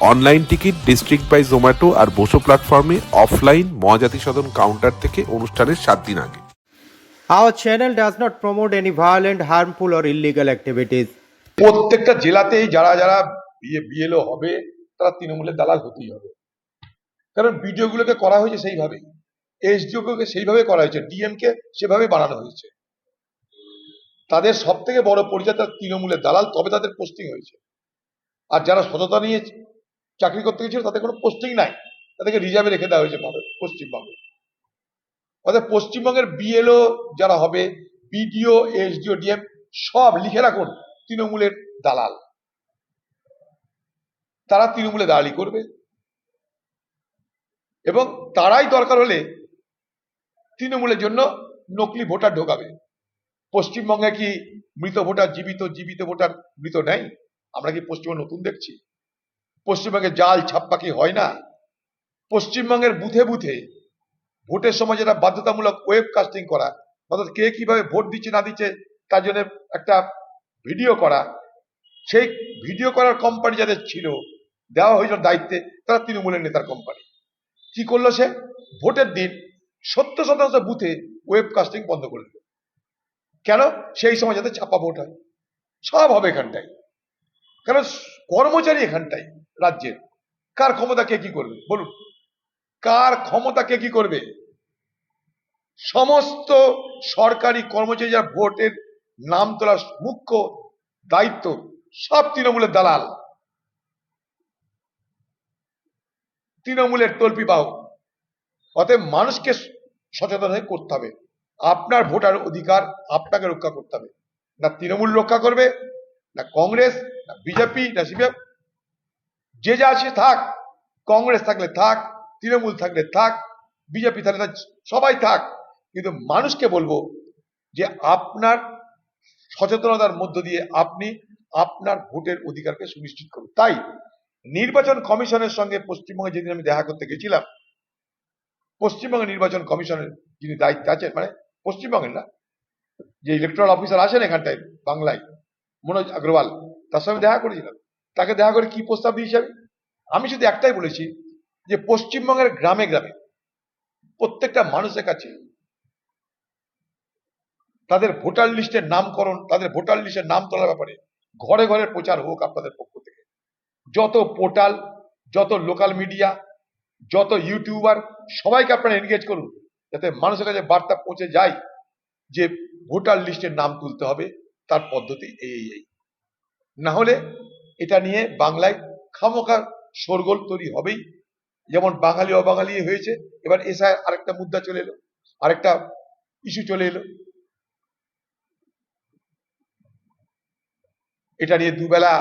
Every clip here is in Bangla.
Online ticket district by Zomato আর বসো প্ল্যাটফর্মে অফলাইন মহাজাতি সদন কাউন্টার থেকে অনুষ্ঠানের সাত দিন আগে। Our channel does not promote any violent, harmful, or illegal activities. প্রত্যেকটা জেলাতেই যারা যারা বিয়ে বিএলও হবে তারা তৃণমূলের দালাল হতেই হবে। কারণ ভিডিওগুলোকে করা হয়েছে সেইভাবেই। এসডিওকে সেইভাবে করা হয়েছে ডিএমকে সেভাবে বানানো হয়েছে। তাদের সব থেকে বড় পরিচয় তার তৃণমূলের দালাল তবে তাদের পোস্টিং হয়েছে। আর যারা সততা নিয়ে চাকরি করতে গেছিল তাদের কোনো পোস্টিং নাই। তাদেরকে রিজার্ভে রেখে দেওয়া হয়েছে ভারত পশ্চিমবঙ্গে। অর্থাৎ পশ্চিমবঙ্গের বিএলও যারা হবে বিডিও এসডিও ডিএম সব লিখে রাখুন, তৃণমূলের দালাল। তারা তৃণমূলে দালালি করবে। এবং তারাই দরকার হলে তৃণমূলের জন্য নকলি ভোটার ঢোকাবে। পশ্চিমবঙ্গে কি মৃত ভোটার, জীবিত জীবিত ভোটার মৃত নেই? আমরা কি পশ্চিমবঙ্গ নতুন দেখছি? পশ্চিমবঙ্গে জাল ছাপ্পা কি হয় না? পশ্চিমবঙ্গের বুথে বুথে ভোটের সময় যেটা বাধ্যতামূলক ওয়েব কাস্টিং করা, অর্থাৎ কে কীভাবে ভোট দিচ্ছে না দিচ্ছে, তার জন্য একটা ভিডিও করা, সেই ভিডিও করার কোম্পানি যাদের ছিল, দেওয়া হয়েছিল দায়িত্বে, তারা তৃণমূলের নেতার কোম্পানি কি করল সে? ভোটের দিন সত্তর শতাংশ বুথে ওয়েব কাস্টিং বন্ধ করে দিল। কেন? সেই সময় যাতে ছাপা ভোট হয়। সব হবে এখানটায়। কারণ কর্মচারী এখানটায়। রাজ্যের। কার ক্ষমতা কে কি করবে? বলুন। কার ক্ষমতা কে কি করবে? সমস্ত সরকারি কর্মচারী যারা ভোটের নাম তোলার মুখ্য দায়িত্ব সব তৃণমূলের দালাল। তৃণমূলের তল্পি বাহক। অতএব মানুষকে সচেতন হয়ে করতে হবে। আপনার ভোটার অধিকার আপনাকে রক্ষা করতে হবে। না তৃণমূল রক্ষা করবে, না কংগ্রেস, না বিজেপি, না সিপিএম যে যা আছে থাক কংগ্রেস থাকলে থাক তৃণমূল থাকলে থাক বিজেপি থাকলে থাক, সবাই থাক। কিন্তু মানুষকে বলব যে আপনার সচেতনতার মধ্য দিয়ে আপনি আপনার ভোটের অধিকারকে সুনিশ্চিত করুন। তাই নির্বাচন কমিশনের সঙ্গে পশ্চিমবঙ্গে যেদিন আমি দেখা করতে গেছিলাম পশ্চিমবঙ্গ নির্বাচন কমিশনের যিনি দায়িত্বে আছেন মানে পশ্চিমবঙ্গের না যে ইলেকট্রাল অফিসার আছেন এখানটায় বাংলায় মনোজ আগরওয়াল তার সঙ্গে দেখা করেছিলাম। তাকে দেখা করে কি প্রস্তাব দিয়েছি আমি? আমি শুধু একটাই বলেছি যে পশ্চিমবঙ্গের গ্রামে গ্রামে প্রত্যেকটা মানুষের কাছে তাদের ভোটার লিস্টের নামকরণ, তাদের ভোটার লিস্টের নাম তোলার ব্যাপারে ঘরে ঘরে প্রচার হোক আপনাদের পক্ষ থেকে। যত পোর্টাল, যত লোকাল মিডিয়া, যত ইউটিউবার, সবাইকে আপনারা এনগেজ করুন, যাতে মানুষের কাছে বার্তা পৌঁছে যায় যে ভোটার লিস্টের নাম তুলতে হবে, তার পদ্ধতি এই এই এই। না হলে এটা নিয়ে বাংলায় খামোখা শোরগোল তৈরি হবেই। যেমন বাঙালি, অবাঙালি হয়েছে, এবার এসআই আরেকটা মুদ্রা চলে এলো, আরেকটা ইস্যু চলে এলো। এটা নিয়ে দুবেলা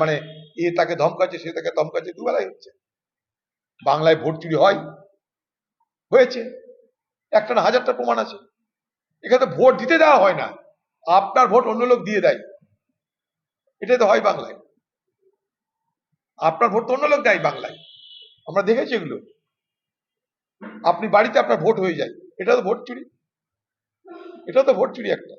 মানে এ তাকে ধমকাচ্ছে, সে তাকে ধমকাচ্ছে, দুবেলাই হচ্ছে। বাংলায় ভোট চুরি হয়, হয়েছে। একটা না হাজারটা প্রমাণ আছে। এখানে ভোট দিতে দেওয়া হয় না। আপনার ভোট অন্য লোক দিয়ে দেয়। এটাই তো হয় বাংলায়। আপনার ভোট তো অন্য লোক দেয় বাংলায়। আমরা দেখেছি এগুলো। আপনি বাড়িতে আপনার ভোট হয়ে যায়। এটা তো ভোট চুরি। এটা তো ভোট চুরি একটা।